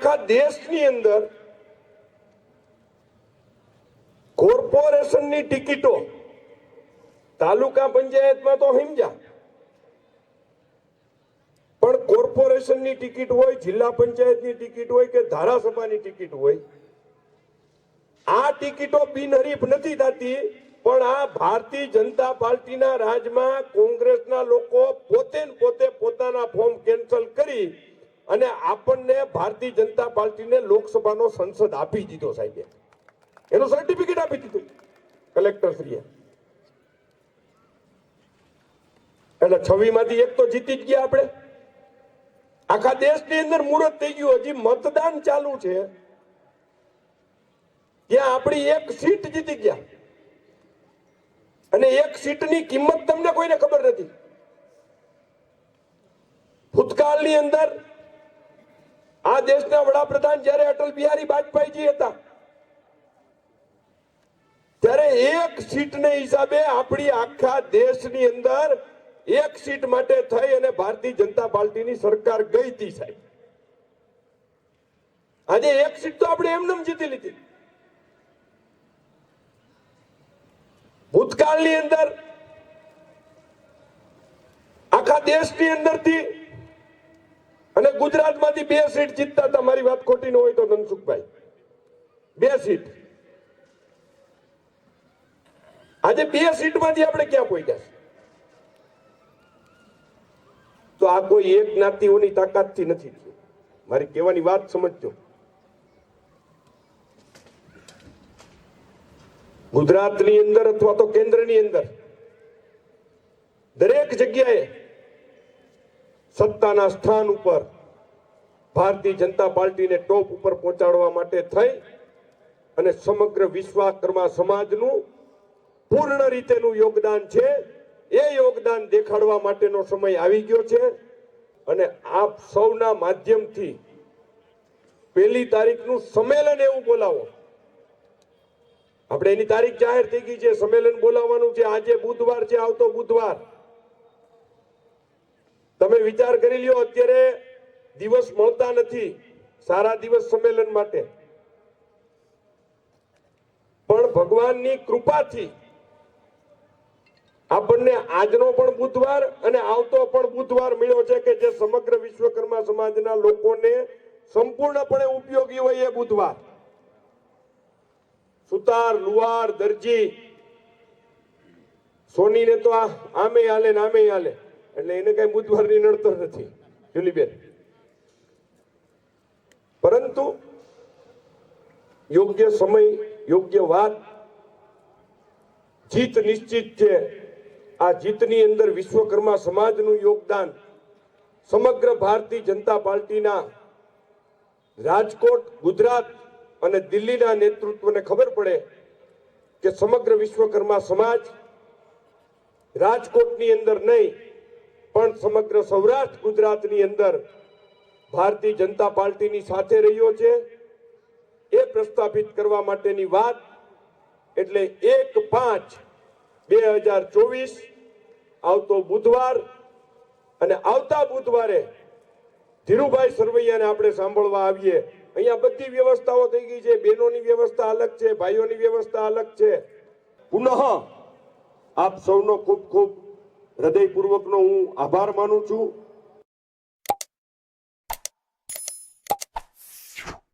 આખા દેશની અંદર કોર્પોરેશનની ટિકિટો તાલુકા પંચાયતમાં તો હિમજા. પણ કોર્પોરેશનની ટિકિટ હોય, જિલ્લા પંચાયતની ટિકિટ હોય કે ધારાસભાની ટિકિટ હોય, આ ટિકિટો બિનહરીફ નથી થતી, પણ આ ભારતીય જનતા પાર્ટીના રાજમાં કોંગ્રેસના લોકો પોતે પોતે પોતાના ફોર્મ કેન્સલ કરી અને આપણને ભારતીય જનતા પાર્ટીને લોકસભાનો સંસદ આપી દીધો સાહેબ એનું સર્ટિફિકેટ આપી દીધું કલેક્ટર શ્રીએ એટલે છવ્વી માંથી એક તો જીતી જ ગયા આપણે. આખા દેશની અંદર મુહૂર્ત થઈ ગયું, હજી મતદાન ચાલુ છે. ત્યાં આપણી એક સીટ જીતી ગયા. અને એક સીટની કિંમત તમને કોઈને ખબર નથી. ભૂતકાળની અંદર આ દેશના વડાપ્રધાન જ્યારે અટલ બિહારી વાજપેયીજી હતા, ત્યારે એક સીટને હિસાબે આપણી આખા દેશની અંદર એક સીટ માટે થઈ અને ભારતીય જનતા પાર્ટીની સરકાર ગઈ હતી સાહેબ. આજે એક સીટ તો આપણે એમને જીતી લીધી. ભૂતકાળની અંદર, આખા દેશની અંદરથી અને ગુજરાતમાંથી બે સીટ જીતતા હતા. મારી વાત ખોટી ન હોય તો ધનસુખભાઈ. બે સીટ. આજે બે સીટમાંથી આપણે ક્યાં પહોંચ્યા તો આ કોઈ એક જ્ઞાતિઓની તાકાતથી નથી મારી કહેવાની વાત સમજજો. ગુજરાતની અંદર અથવા તો કેન્દ્રની અંદર દરેક જગ્યાએ સત્તાના સ્થાન ઉપર ભારતીય જનતા પાર્ટીને ટોપ ઉપર પહોંચાડવા માટે થઈ અને સમગ્ર વિશ્વકર્મા સમાજનું પૂર્ણ રીતેનું યોગદાન છે. એ યોગદાન દેખાડવા માટેનો સમય આવી ગયો છે અને આપ સૌના માધ્યમથી પહેલી તારીખનું સંમેલન એવું બોલાવો. આપણે એની તારીખ જાહેર થઈ ગઈ છે. સંમેલન બોલાવવાનું છે. આજે બુધવાર છે. આવતો બુધવાર. તમે વિચાર કરી લ્યો, અત્યારે દિવસ મળતા નથી સારા દિવસ સંમેલન માટે. પણ ભગવાનની કૃપાથી આપણને આજનો પણ બુધવાર અને આવતો પણ બુધવાર મળ્યો છે કે જે સમગ્ર વિશ્વકર્મા સમાજના લોકોને સંપૂર્ણપણે ઉપયોગી હોય એ બુધવાર. સુતાર લુવાર દરજી, સોનીને તો આ આમે હાલે ને આમે હાલે. એટલે એને કઈ બુધવારની નડતો નથી. જુલીબેન પરંતુ યોગ્ય સમય, યોગ્ય વાત, જીત નિશ્ચિત છે. આ જીતની અંદર વિશ્વકર્મા સમાજનું યોગદાન સમગ્ર ભારતીય જનતા પાર્ટીના રાજકોટ, ગુજરાત અને દિલ્હીના નેતૃત્વને ખબર પડે કે સમગ્ર વિશ્વકર્મા સમાજ રાજકોટની અંદર નહીં પણ સમગ્ર સૌરાષ્ટ્ર ગુજરાતની અંદર ભારતીય જનતા પાર્ટીની સાથે રહ્યો છે. એ પ્રસ્થાપિત કરવા માટેની વાત એટલે એક પાંચ બે હજાર ચોવીસ આવતો બુધવાર અને આવતા બુધવારે ધીરુભાઈ સરવૈયાને આપણે સાંભળવા આવીએ. અહીંયા બધી વ્યવસ્થાઓ થઈ ગઈ છે. બહેનોની વ્યવસ્થા અલગ છે, ભાઈઓની વ્યવસ્થા અલગ છે. પુનઃ આપ સૌનો ખૂબ ખૂબ હૃદયપૂર્વકનો હું આભાર માનું છું.